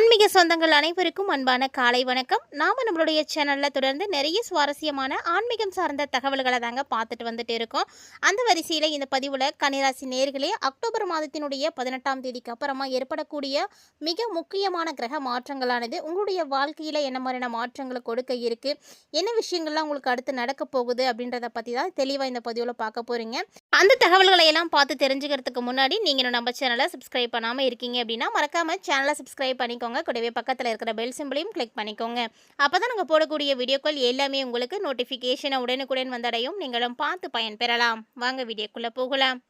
ஆன்மீக சொந்தங்கள் அனைவருக்கும் அன்பான காலை வணக்கம். நாம் நம்மளுடைய சேனலில் தொடர்ந்து நிறைய சுவாரஸ்யமான ஆன்மீகம் சார்ந்த தகவல்களை தாங்க பார்த்துட்டு வந்துட்டு இருக்கோம். அந்த வரிசையில் இந்த பதிவில் கன்னிராசி நேர்களே அக்டோபர் மாதத்தினுடைய பதினெட்டாம் தேதிக்கு அப்புறமா ஏற்படக்கூடிய மிக முக்கியமான கிரக மாற்றங்களானது உங்களுடைய வாழ்க்கையில் என்ன மாதிரியான மாற்றங்களை கொடுக்க இருக்கு என்ன விஷயங்கள்லாம் உங்களுக்கு அடுத்து நடக்க போகுது அப்படின்றத பற்றி தான் தெளிவாக இந்த பதிவில் பார்க்க போகிறீங்க அந்த தகவல்களை எல்லாம் பார்த்து தெரிஞ்சுக்கிறதுக்கு முன்னாடி நீங்கள் நம்ம சேனலை சப்ஸ்கிரைப் பண்ணாமல் இருக்கீங்க அப்படின்னா மறக்காமல் சேனலை சப்ஸ்கிரைப் பண்ணிக்கோங்க. கூடவே பக்கத்தில் இருக்கிற பெல் சிம்பிளையும் கிளிக் பண்ணிக்கோங்க. அப்போ தான் நாங்கள் போடக்கூடிய வீடியோக்கள் எல்லாமே உங்களுக்கு நோட்டிஃபிகேஷனை உடனுக்குடன் வந்தடையும். நீங்களும் பார்த்து பயன்பெறலாம். வாங்க வீடியோக்குள்ளே போகலாம்.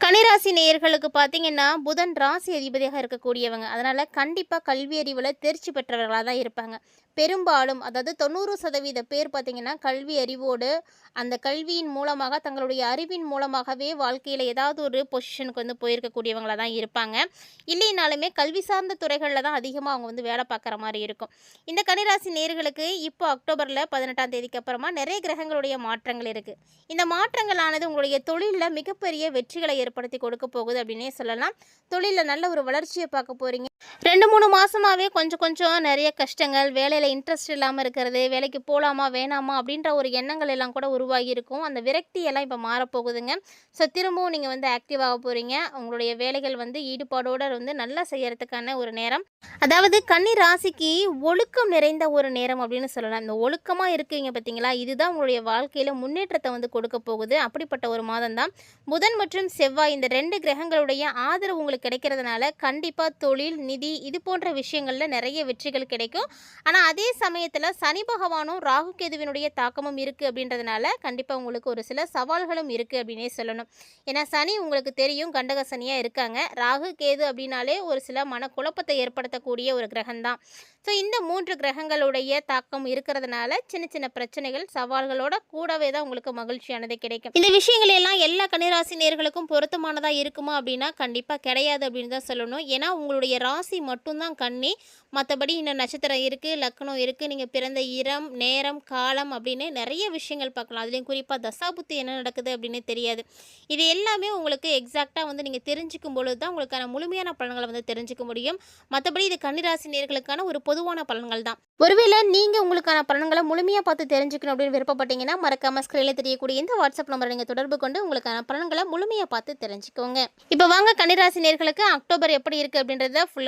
கனிராசி நேயர்களுக்கு பார்த்தீங்கன்னா புதன் ராசி அதிபதியாக இருக்கக்கூடியவங்க. அதனால் கண்டிப்பாக கல்வி அறிவில் தேர்ச்சி பெற்றவர்களாக தான் இருப்பாங்க. பெரும்பாலும் அதாவது தொண்ணூறு சதவீத பேர் பார்த்திங்கன்னா கல்வி அறிவோடு அந்த கல்வியின் மூலமாக தங்களுடைய அறிவின் மூலமாகவே வாழ்க்கையில் ஏதாவது ஒரு பொசிஷனுக்கு வந்து போயிருக்கக்கூடியவங்களாக தான் இருப்பாங்க. இல்லைனாலுமே கல்வி சார்ந்த துறைகளில் தான் அதிகமாக அவங்க வந்து வேலை பார்க்குற மாதிரி இருக்கும். இந்த கன்னிராசி நேர்களுக்கு இப்போ அக்டோபரில் பதினெட்டாம் தேதிக்கு அப்புறமா நிறைய கிரகங்களுடைய மாற்றங்கள் இருக்குது இந்த மாற்றங்களானது உங்களுடைய தொழிலில் மிகப்பெரிய வெற்றிகளை ஏற்படுத்தி கொடுக்க போகுது அப்படின்னே சொல்லலாம். தொழிலில் நல்ல ஒரு வளர்ச்சியை பார்க்க போகிறீங்க ரெண்டு மூணு மாதமாகவே கொஞ்சம் கொஞ்சம் நிறைய கஷ்டங்கள் வேலையில் இன்ட்ரெஸ்ட் இல்லாமல் இருக்கிறது வேலைக்கு போகலாமா வேணாமா அப்படின்ற ஒரு எண்ணங்கள் எல்லாம் கூட உருவாகி இருக்கும். அந்த விரக்தி எல்லாம் இப்போ மாறப்போகுதுங்க. ஸோ திரும்பவும் நீங்கள் வந்து ஆக்டிவ் ஆக போகிறீங்க உங்களுடைய வேலைகள் வந்து ஈடுபாடோடு வந்து நல்லா செய்கிறதுக்கான ஒரு நேரம். அதாவது கன்னி ராசிக்கு ஒழுக்கம் நிறைந்த ஒரு நேரம் அப்படின்னு சொல்லலாம். இந்த ஒழுக்கமாக இருக்கீங்க பார்த்தீங்களா? இதுதான் உங்களுடைய வாழ்க்கையில் முன்னேற்றத்தை வந்து கொடுக்க போகுது. அப்படிப்பட்ட ஒரு மாதம் தான் புதன் மற்றும் செவ்வாய் இந்த ரெண்டு கிரகங்களுடைய ஆதரவு உங்களுக்கு கிடைக்கிறதுனால கண்டிப்பாக தொழில் நிதி இது போன்ற விஷயங்களில் நிறைய வெற்றிகள் கிடைக்கும். ஆனால் அதே சமயத்தில் சனி பகவானும் ராகு கேதுவினுடைய தாக்கமும் இருக்குது அப்படின்றதுனால கண்டிப்பாக உங்களுக்கு ஒரு சில சவால்களும் இருக்குது அப்படின்னே சொல்லணும். ஏன்னா சனி உங்களுக்கு தெரியும் கண்டக சனியாக இருக்காங்க. ராகு கேது அப்படின்னாலே ஒரு சில மனக்குழப்பத்தை ஏற்படுத்தக்கூடிய ஒரு கிரகம்தான். ஸோ இந்த மூன்று கிரகங்களுடைய தாக்கம் இருக்கிறதுனால சின்ன சின்ன பிரச்சனைகள் சவால்களோட கூடவே தான் உங்களுக்கு மகிழ்ச்சியானது கிடைக்கும். இந்த விஷயங்கள் எல்லாம் எல்லா கன்னிராசி நேர்களுக்கும் பொருத்தமானதாக இருக்குமா அப்படின்னா கண்டிப்பாக கிடையாது அப்படின்னு தான் சொல்லணும். ஏன்னா உங்களுடைய ரா ராசி மட்டும்தான் கன்னி மற்றபடி இன்னும் நட்சத்திரம் இருக்குது லக்னம் இருக்குது நீங்கள் பிறந்த இரம் நேரம் காலம் அப்படின்னு நிறைய விஷயங்கள் பார்க்கலாம். அதுலேயும் குறிப்பாக தசாபுத்தி என்ன நடக்குது அப்படின்னு தெரியாது. இது எல்லாமே உங்களுக்கு எக்ஸாக்டாக வந்து நீங்கள் தெரிஞ்சுக்கும் பொழுது தான் உங்களுக்கான முழுமையான பலன்களை வந்து தெரிஞ்சுக்க முடியும். மற்றபடி இது கன்னிராசி நேர்களுக்கான ஒரு பொதுவான பலன்கள் தான். ஒருவேளை நீங்கள் உங்களுக்கான பலன்களை முழுமையாக பார்த்து தெரிஞ்சுக்கணும் அப்படின்னு விருப்பப்பட்டீங்கன்னா மறக்காம ஸ்க்ரீனில் தெரியக்கூடிய இந்த வாட்ஸ்அப் நம்பரை நீங்கள் தொடர்பு கொண்டு உங்களுக்கான பலன்களை முழுமையாக பார்த்து தெரிஞ்சுக்கோங்க. இப்போ வாங்க கன்னிராசி நேர்களுக்கு அக்டோபர் எப்படி இருக்குது அப்படின்றத ஃபுல்லாக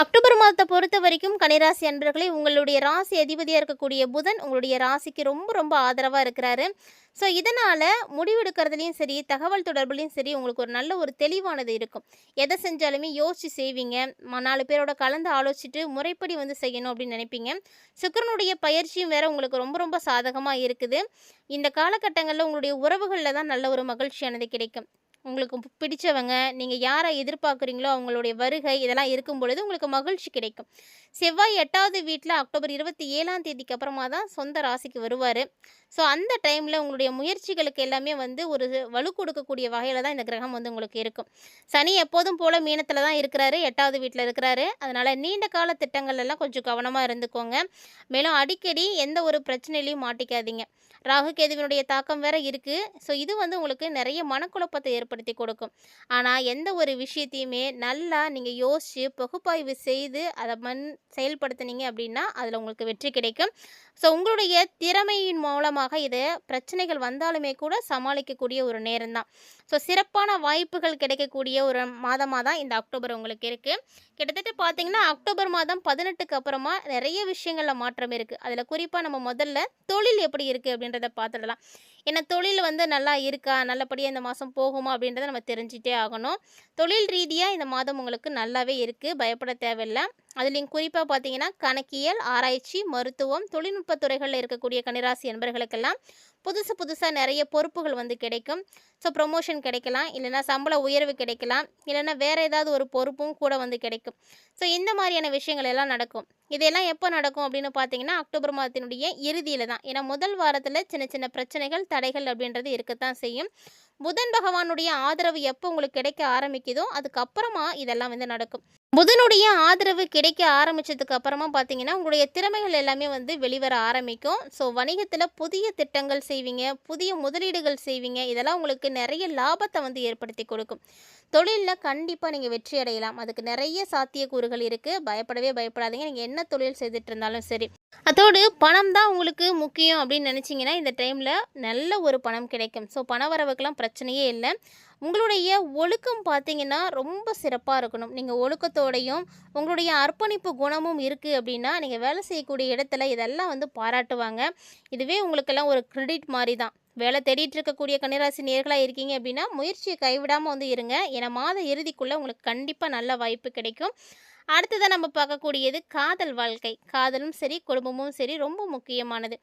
அக்டோபர் மாதத்தை பொறுத்த வரைக்கும் கனிராசி அன்பர்களே உங்களுடைய ராசி அதிபதியாக இருக்கக்கூடிய புதன் உங்களுடைய ராசிக்கு ரொம்ப ரொம்ப ஆதரவாக இருக்கிறாரு. ஸோ இதனால் முடிவெடுக்கிறதுலையும் சரி தகவல் தொடர்புலையும் சரி உங்களுக்கு ஒரு நல்ல ஒரு தெளிவானது இருக்கும். எதை செஞ்சாலுமே யோசித்து செய்வீங்க. நாலு பேரோட கலந்து ஆலோசிச்சுட்டு முறைப்படி வந்து செய்யணும் அப்படின்னு நினைப்பீங்க. சுக்கிரனுடைய பயிற்சியும் வேறு உங்களுக்கு ரொம்ப ரொம்ப சாதகமாக இருக்குது. இந்த காலகட்டங்களில் உங்களுடைய உறவுகளில் தான் நல்ல ஒரு மகிழ்ச்சியானது கிடைக்கும். உங்களுக்கு பி- பிடிச்சவங்க நீங்கள் யாரை எதிர்பார்க்குறீங்களோ அவங்களுடைய வருகை இதெல்லாம் இருக்கும் பொழுது உங்களுக்கு மகிழ்ச்சி கிடைக்கும். செவ்வாய் எட்டாவது வீட்டில் அக்டோபர் இருபத்தி ஏழாம் தேதிக்கு அப்புறமா தான் சொந்த ராசிக்கு வருவார். ஸோ அந்த டைமில் உங்களுடைய முயற்சிகளுக்கு எல்லாமே வந்து ஒரு வலு கொடுக்கக்கூடிய வகையில் தான் இந்த கிரகம் வந்து உங்களுக்கு இருக்கும். சனி எப்போதும் போல் மீனத்தில் தான் இருக்கிறாரு எட்டாவது வீட்டில் இருக்கிறாரு. அதனால் நீண்ட கால திட்டங்கள் எல்லாம் கொஞ்சம் கவனமாக இருந்துக்கோங்க. மேலும் அடிக்கடி எந்த ஒரு பிரச்சனையிலையும் மாட்டிக்காதீங்க. ராகு கேதுவினுடைய தாக்கம் வேற இருக்குது ஸோ இது வந்து உங்களுக்கு நிறைய மனக்குழப்பத்தை ஏற்படுத்தும். ஏற்படுத்தி கொடுக்கும். ஆனால் எந்த ஒரு விஷயத்தையுமே நல்லா நீங்கள் யோசித்து பகுப்பாய்வு செய்து அதை மண் செயல்படுத்துனீங்க அப்படின்னா அதில் உங்களுக்கு வெற்றி கிடைக்கும். ஸோ உங்களுடைய திறமையின் மூலமாக இது பிரச்சனைகள் வந்தாலுமே கூட சமாளிக்கக்கூடிய ஒரு நேரம் தான் ஸோ சிறப்பான வாய்ப்புகள் கிடைக்கக்கூடிய ஒரு மாதமாக தான் இந்த அக்டோபர் உங்களுக்கு இருக்குது கிட்டத்தட்ட பார்த்தீங்கன்னா அக்டோபர் மாதம் பதினெட்டுக்கு அப்புறமா நிறைய விஷயங்களில் மாற்றம் இருக்குது அதில் குறிப்பாக நம்ம முதல்ல தொழில் எப்படி இருக்குது அப்படின்றத பார்த்துடலாம் ஏன்னா தொழில் வந்து நல்லா இருக்கா? நல்லபடியாக இந்த மாதம் போகுமா? அப்படின்றத நம்ம தெரிஞ்சிட்டே ஆகணும். தொழில் ரீதியாக இந்த மாதம் உங்களுக்கு நல்லாவே இருக்குது பயப்பட தேவையில்லை. அதுலேயும் குறிப்பாக பார்த்தீங்கன்னா கணக்கியல் ஆராய்ச்சி மருத்துவம் தொழில்நுட்ப துறைகளில் இருக்கக்கூடிய கன்னிராசி என்பர்களுக்கெல்லாம் புதுசு புதுசாக நிறைய பொறுப்புகள் வந்து கிடைக்கும். ஸோ ப்ரொமோஷன் கிடைக்கலாம். இல்லைன்னா சம்பள உயர்வு கிடைக்கலாம். இல்லைன்னா வேறு ஏதாவது ஒரு பொறுப்பும் கூட வந்து கிடைக்கும். ஸோ இந்த மாதிரியான விஷயங்கள் எல்லாம் நடக்கும். இதெல்லாம் எப்போ நடக்கும் அப்படின்னு பார்த்தீங்கன்னா அக்டோபர் மாதத்தினுடைய இறுதியில் தான். ஏன்னா முதல் வாரத்தில் சின்ன சின்ன பிரச்சனைகள் தடைகள் அப்படின்றது இருக்கத்தான் செய்யும். புதன் பகவானுடைய ஆதரவு எப்போ உங்களுக்கு கிடைக்க ஆரம்பிக்குதோ அதுக்கப்புறமா இதெல்லாம் வந்து நடக்கும். புதனுடைய ஆதரவு கிடைக்க ஆரம்பித்ததுக்கு அப்புறமா பார்த்தீங்கன்னா உங்களுடைய திறமைகள் எல்லாமே வந்து வெளிவர ஆரம்பிக்கும். ஸோ வணிகத்தில் புதிய திட்டங்கள் செய்வீங்க புதிய முதலீடுகள் செய்வீங்க. இதெல்லாம் உங்களுக்கு நிறைய லாபத்தை வந்து ஏற்படுத்தி கொடுக்கும். தொழிலில் கண்டிப்பாக நீங்கள் வெற்றி அடையலாம். அதுக்கு நிறைய சாத்தியக்கூறுகள் இருக்குது பயப்படவே பயப்படாதீங்க. நீங்கள் என்ன தொழில் செய்துட்டு இருந்தாலும் சரி. அதோடு பணம் தான் உங்களுக்கு முக்கியம் அப்படின்னு நினச்சிங்கன்னா இந்த டைமில் நல்ல ஒரு பணம் கிடைக்கும். ஸோ பண வரவுக்கெல்லாம் பிரச்சனையே இல்லை. உங்களுடைய ஒழுக்கம் பார்த்தீங்கன்னா ரொம்ப சிறப்பாக இருக்கணும். நீங்கள் ஒழுக்கத்தோடையும் உங்களுடைய அர்ப்பணிப்பு குணமும் இருக்குது அப்படின்னா நீங்கள் வேலை செய்யக்கூடிய இடத்துல இதெல்லாம் வந்து பாராட்டுவாங்க. இதுவே உங்களுக்கெல்லாம் ஒரு கிரெடிட் மாதிரி தான். வேலை தேடிட்டு இருக்கக்கூடிய கன்னிராசி நேர்களாக இருக்கீங்க அப்படின்னா முயற்சியை கைவிடாமல் வந்து இருங்க. ஏன்னா மாத இறுதிக்குள்ளே உங்களுக்கு கண்டிப்பாக நல்ல வாய்ப்பு கிடைக்கும். அடுத்ததாக நம்ம பார்க்கக்கூடியது காதல் வாழ்க்கை. காதலும் சரி குடும்பமும் சரி ரொம்ப முக்கியமானது.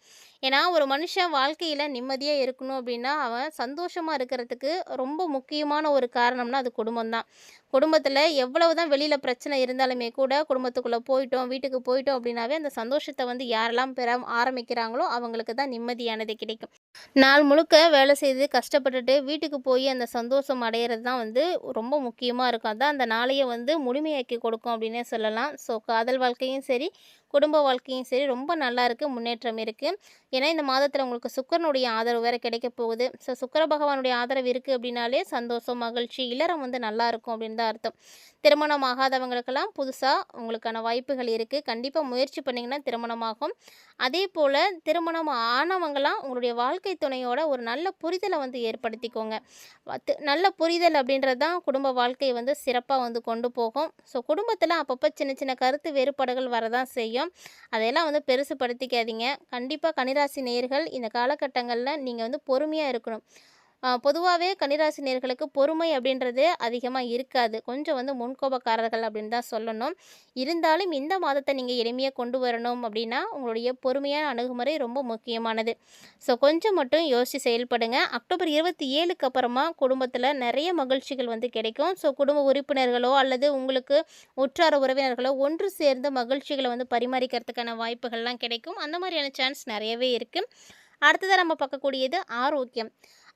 ஏன்னா ஒரு மனுஷன் வாழ்க்கையில் நிம்மதியாக இருக்கணும் அப்படின்னா அவன் சந்தோஷமாக இருக்கிறதுக்கு ரொம்ப முக்கியமான ஒரு காரணம்னா அது குடும்பம் தான் குடும்பத்தில் எவ்வளவு தான் வெளியில் பிரச்சனை இருந்தாலுமே கூட குடும்பத்துக்குள்ளே போயிட்டோம் வீட்டுக்கு போயிட்டோம் அப்படின்னாவே அந்த சந்தோஷத்தை வந்து யாரெல்லாம் பெற ஆரம்பிக்கிறாங்களோ அவங்களுக்கு தான் நிம்மதியானது கிடைக்கும். நாள் முழுக்க வேலை செய்து கஷ்டப்பட்டுட்டு வீட்டுக்கு போய் அந்த சந்தோஷம் அடையிறது தான் வந்து ரொம்ப முக்கியமாக இருக்கும். அதான் அந்த நாளையை வந்து முழுமையாக்கி கொடுக்கும் அப்படின்னே சொல்லலாம். ஸோ காதல் வாழ்க்கையும் சரி குடும்ப வாழ்க்கையும் சரி ரொம்ப நல்லா இருக்குது முன்னேற்றம் இருக்குது ஏன்னா இந்த மாதத்தில் உங்களுக்கு சுக்கரனுடைய ஆதரவு வேறு கிடைக்க போகுது. ஸோ சுக்கர பகவானுடைய ஆதரவு இருக்குது அப்படின்னாலே சந்தோஷம் மகிழ்ச்சி இல்லறம் வந்து நல்லா இருக்கும் அப்படின்னு தான் அர்த்தம். திருமணம் ஆகாதவங்களுக்கெல்லாம் புதுசாக உங்களுக்கான வாய்ப்புகள் இருக்குது கண்டிப்பாக முயற்சி பண்ணிங்கன்னா திருமணமாகும். அதே போல் திருமணம் ஆனவங்களாம் உங்களுடைய வாழ்க்கை துணையோட ஒரு நல்ல புரிதலை வந்து ஏற்படுத்திக்கோங்க. நல்ல புரிதல் அப்படின்றது தான் குடும்ப வாழ்க்கையை வந்து சிறப்பாக வந்து கொண்டு போகும். ஸோ குடும்பத்தில் அப்பப்போ சின்ன சின்ன கருத்து வேறுபாடுகள் வரதான் செய்யும். அதையெல்லாம் வந்து பெருசுப்படுத்திக்காதீங்க கண்டிப்பாக கனிராசி நேர்கள் இந்த காலகட்டங்களில் நீங்கள் வந்து பொறுமையாக இருக்கணும். பொதுவாகவே கன்னிராசி நேர்களுக்கு பொறுமை அப்படின்றது அதிகமாக இருக்காது. கொஞ்சம் வந்து முன்கோபக்காரர்கள் அப்படின்னு தான் சொல்லணும். இருந்தாலும் இந்த மாதத்தை நீங்கள் எளிமையாக கொண்டு வரணும் அப்படின்னா உங்களுடைய பொறுமையான அணுகுமுறை ரொம்ப முக்கியமானது. ஸோ கொஞ்சம் மட்டும் யோசித்து செயல்படுங்க. அக்டோபர் இருபத்தி ஏழுக்கு அப்புறமா குடும்பத்தில் நிறைய மகிழ்ச்சிகள் வந்து கிடைக்கும். ஸோ குடும்ப உறுப்பினர்களோ அல்லது உங்களுக்கு உற்றார உறவினர்களோ ஒன்று சேர்ந்து மகிழ்ச்சிகளை வந்து பரிமாறிக்கிறதுக்கான வாய்ப்புகள்லாம் கிடைக்கும். அந்த மாதிரியான சான்ஸ் நிறையவே இருக்குது அடுத்ததாக நம்ம பார்க்கக்கூடியது ஆரோக்கியம்.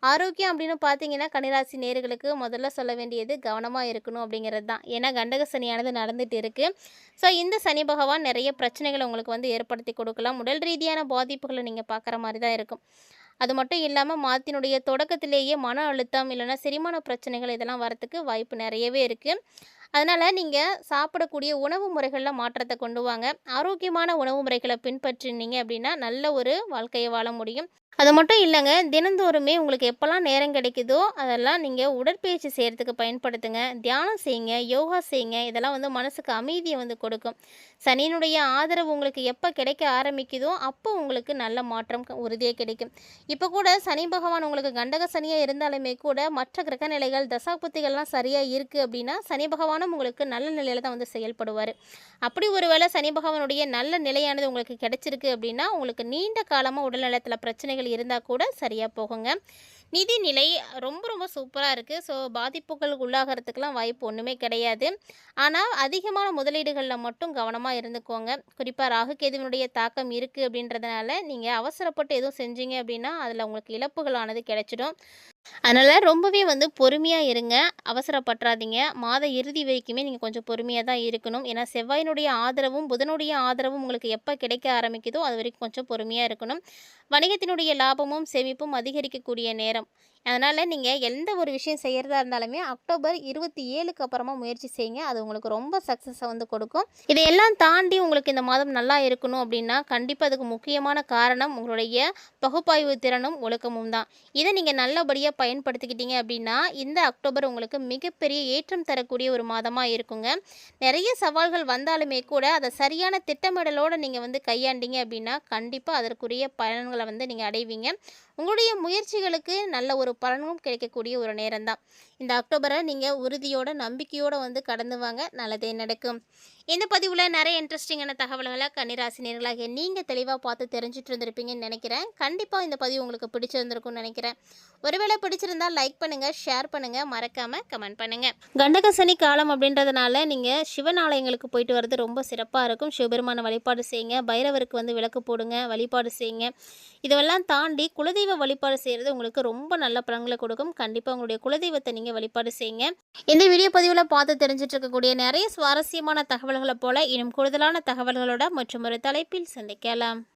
ஆரோக்கியம் அப்படின்னு பார்த்தீங்கன்னா கன்னிராசி நேர்களுக்கு முதல்ல சொல்ல வேண்டியது கவனமாக இருக்கணும் அப்படிங்கிறது தான். ஏன்னா கண்டக சனியானது நடந்துட்டு இருக்குது ஸோ இந்த சனி பகவான் நிறைய பிரச்சனைகளை உங்களுக்கு வந்து ஏற்படுத்தி கொடுக்கலாம். உடல் ரீதியான பாதிப்புகளை நீங்கள் பார்க்குற மாதிரி தான் இருக்கும். அது மட்டும் இல்லாமல் மாதத்தினுடைய தொடக்கத்திலேயே மன அழுத்தம் இல்லைன்னா செரிமான பிரச்சனைகள் இதெல்லாம் வரத்துக்கு வாய்ப்பு நிறையவே இருக்குது அதனால் நீங்கள் சாப்பிடக்கூடிய உணவு முறைகளில் மாற்றத்தை கொண்டு வாங்க. ஆரோக்கியமான உணவு முறைகளை பின்பற்றினீங்க அப்படின்னா நல்ல ஒரு வாழ்க்கையை வாழ முடியும். அது மட்டும் இல்லைங்க. தினந்தோறுமே உங்களுக்கு எப்போல்லாம் நேரம் கிடைக்குதோ அதெல்லாம் நீங்கள் உடற்பயிற்சி செய்கிறதுக்கு பயன்படுத்துங்க. தியானம் செய்யுங்க யோகா செய்யுங்க. இதெல்லாம் வந்து மனசுக்கு அமைதியை வந்து கொடுக்கும். சனியினுடைய ஆதரவு உங்களுக்கு எப்போ கிடைக்க ஆரம்பிக்குதோ அப்போ உங்களுக்கு நல்ல மாற்றம் உறுதியாக கிடைக்கும். இப்போ கூட சனி பகவான் உங்களுக்கு கண்டக சனியாக இருந்தாலுமே கூட மற்ற கிரக நிலைகள் தசாபுத்திகள்லாம் சரியாக இருக்குது அப்படின்னா சனி பகவானும் உங்களுக்கு நல்ல நிலையில் தான் வந்து செயல்படுவார். அப்படி ஒருவேளை சனி பகவானுடைய நல்ல நிலையானது உங்களுக்கு கிடைச்சிருக்கு அப்படின்னா உங்களுக்கு நீண்ட காலமாக உடல்நலத்தில் பிரச்சனைகள் இருந்தால் கூட சரியாக போகுங்க. நிதி நிலை ரொம்ப ரொம்ப சூப்பராக இருக்குது ஸோ பாதிப்புகளுக்கு உள்ளாகிறதுக்கெலாம் வாய்ப்பு ஒன்றுமே கிடையாது. ஆனால் அதிகமான முதலீடுகளில் மட்டும் கவனமாக இருந்துக்கோங்க. குறிப்பாக ராகு கேதுவினுடைய தாக்கம் இருக்குது அப்படின்றதுனால நீங்கள் அவசரப்பட்டு எதுவும் செஞ்சீங்க அப்படின்னா அதில் உங்களுக்கு இழப்புகளானது கிடைச்சிடும். அதனால் ரொம்பவே வந்து பொறுமையாக இருங்க. அவசரப்பட்டுறாதீங்க மாத இறுதி வரைக்குமே நீங்கள் கொஞ்சம் பொறுமையாக தான் இருக்கணும். ஏன்னா செவ்வாயினுடைய ஆதரவும் புதனுடைய ஆதரவும் உங்களுக்கு எப்போ கிடைக்க ஆரம்பிக்குதோ அது வரைக்கும் கொஞ்சம் பொறுமையாக இருக்கணும். வணிகத்தினுடைய லாபமும் சேமிப்பும் அதிகரிக்கக்கூடிய நேரம். அதனால் நீங்கள் எந்த ஒரு விஷயம் செய்கிறதா இருந்தாலுமே அக்டோபர் இருபத்தி ஏழுக்கு அப்புறமா முயற்சி செய்யுங்க. அது உங்களுக்கு ரொம்ப சக்ஸஸை வந்து கொடுக்கும். இதையெல்லாம் தாண்டி உங்களுக்கு இந்த மாதம் நல்லா இருக்கணும் அப்படின்னா கண்டிப்பாக அதுக்கு முக்கியமான காரணம் உங்களுடைய பகுப்பாய்வு திறனும் ஒழுக்கமும் தான். இதை நீங்கள் நல்லபடியாக பயன்படுத்திக்கிட்டீங்க அப்படின்னா இந்த அக்டோபர் உங்களுக்கு மிகப்பெரிய ஏற்றம் தரக்கூடிய ஒரு மாதமாக இருக்குங்க. நிறைய சவால்கள் வந்தாலுமே கூட அதை சரியான திட்டமிடலோடு நீங்கள் வந்து கையாண்டீங்க அப்படின்னா கண்டிப்பாக அதற்குரிய பலன்களை வந்து நீங்கள் அடைவீங்க. உங்களுடைய முயற்சிகளுக்கு நல்ல ஒரு பலனும் கிடைக்கக்கூடிய ஒரு நேரம் தான் இந்த அக்டோபரை நீங்கள் உறுதியோட நம்பிக்கையோடு வந்து கடந்து வாங்க. நல்லதே நடக்கும். இந்த பதிவில் நிறைய இன்ட்ரெஸ்டிங்கான தகவல்களை கன்னிராசினியர்களாக நீங்கள் தெளிவாக பார்த்து தெரிஞ்சுட்டு இருந்திருப்பீங்கன்னு நினைக்கிறேன். கண்டிப்பாக இந்த பதிவு உங்களுக்கு பிடிச்சிருந்திருக்கும்னு நினைக்கிறேன். ஒருவேளை பிடிச்சிருந்தா லைக் பண்ணுங்கள் ஷேர் பண்ணுங்கள் மறக்காமல் கமெண்ட் பண்ணுங்கள் கண்டக சனி காலம் அப்படின்றதுனால நீங்கள் சிவன் ஆலயங்களுக்கு போயிட்டு வர்றது ரொம்ப சிறப்பாக இருக்கும். சிவபெருமான வழிபாடு செய்யுங்க. பைரவருக்கு வந்து விளக்கு போடுங்க வழிபாடு செய்யுங்க. இதெல்லாம் தாண்டி குலதெய்வ வழிபாடு செய்கிறது உங்களுக்கு ரொம்ப நல்ல பலன்களை கொடுக்கும். கண்டிப்பாக உங்களுடைய குலதெய்வத்தை நீங்கள் நீங்கள் வழிபாடு செய்யுங்க. இந்த வீடியோ பதிவில் பார்த்து தெரிஞ்சிட்டு இருக்கக்கூடிய நிறைய சுவாரஸ்யமான தகவல்களை போல இன்னும் கூடுதலான தகவல்களோட மற்றும் ஒரு தலைப்பில் சந்திக்கலாம்.